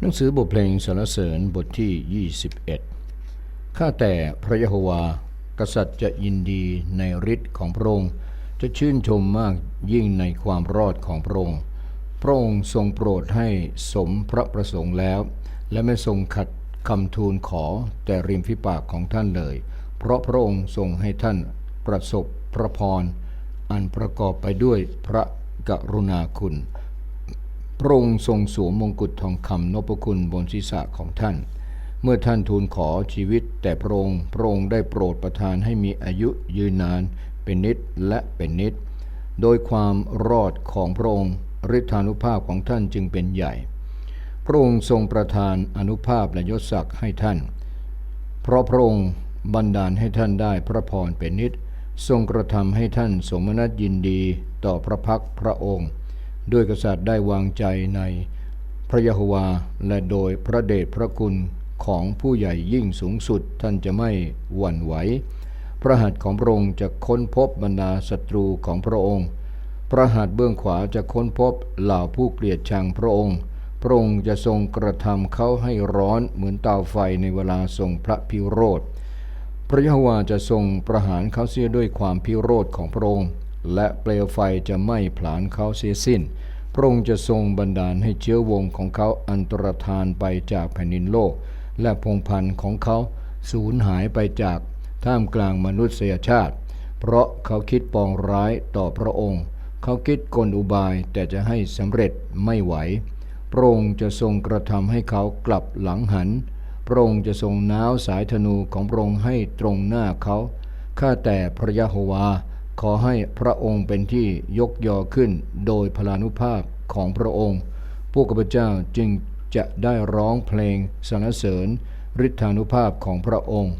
หนังสือบทเพลงสรรเสริญบทที่ 21 ข้าแต่พระยะโฮวา กษัตริย์จะยินดีในฤทธิ์ของพระองค์ จะชื่นชมมากยิ่งในความรอดของพระองค์ พระองค์ทรงโปรดให้สมพระประสงค์แล้ว และไม่ทรงขัดคำทูลขอแต่ริมฝีปากของท่านเลย เพราะพระองค์ทรงให้ท่านประสบพระพร อันประกอบไปด้วยพระกรุณาคุณ พระองค์ทรงสวมมงกุฎทองคำนพคุณบนศีรษะของท่าน เมื่อท่านทูลขอชีวิต แต่พระองค์พระองค์ได้โปรดประทานให้มีอายุยืนนาน เป็นนิดและเป็นนิด โดยความรอดของพระองค์ฤทธานุภาพของท่านจึงเป็นใหญ่ พระองค์ทรงประทานอนุภาพและยศศักดิ์ให้ท่าน เพราะพระองค์บันดาลให้ท่านได้พระพรเป็นนิด ทรงกระทำให้ท่านสมนัตยินดีต่อพระพักพระองค์ ด้วยกษัตริย์ได้วางใจในพระยะโฮวาและโดยพระเดชพระคุณของผู้ใหญ่ยิ่งสูงสุดท่านจะไม่หวั่นไหว พระหัตถ์ของพระองค์จะค้นพบบรรดาศัตรูของพระองค์ พระหัตถ์เบื้องขวาจะค้นพบเหล่าผู้เกลียดชังพระองค์ พระองค์จะทรงกระทำเขาให้ร้อนเหมือนเตาไฟในเวลาทรงพระพิโรธ พระยะโฮวาจะทรงประหารเขาเสียด้วยความพิโรธของพระองค์ และเปลวไฟจะไม้ผลาญเขาเสียสิ้น พระองค์จะทรงบันดาลให้เชื้อวงของเขาอันตรธานไปจากแผ่นดินโลก และพงพันธุ์ของเขาสูญหายไปจากท่ามกลางมนุษยชาติ เพราะเขาคิดปองร้ายต่อพระองค์ เขาคิดกลอุบายแต่จะให้สำเร็จไม่ไหว พระองค์จะทรงกระทำให้เขากลับหลังหัน พระองค์จะทรงน้าวสายธนูของพระองค์ให้ตรงหน้าเขา ข้าแต่พระยะโฮวา ขอให้พระองค์เป็นที่ยกยอขึ้นโดยพลานุภาพของพระองค์ พวกข้าพเจ้าจึงจะได้ร้องเพลงสรรเสริญฤทธานุภาพของพระองค์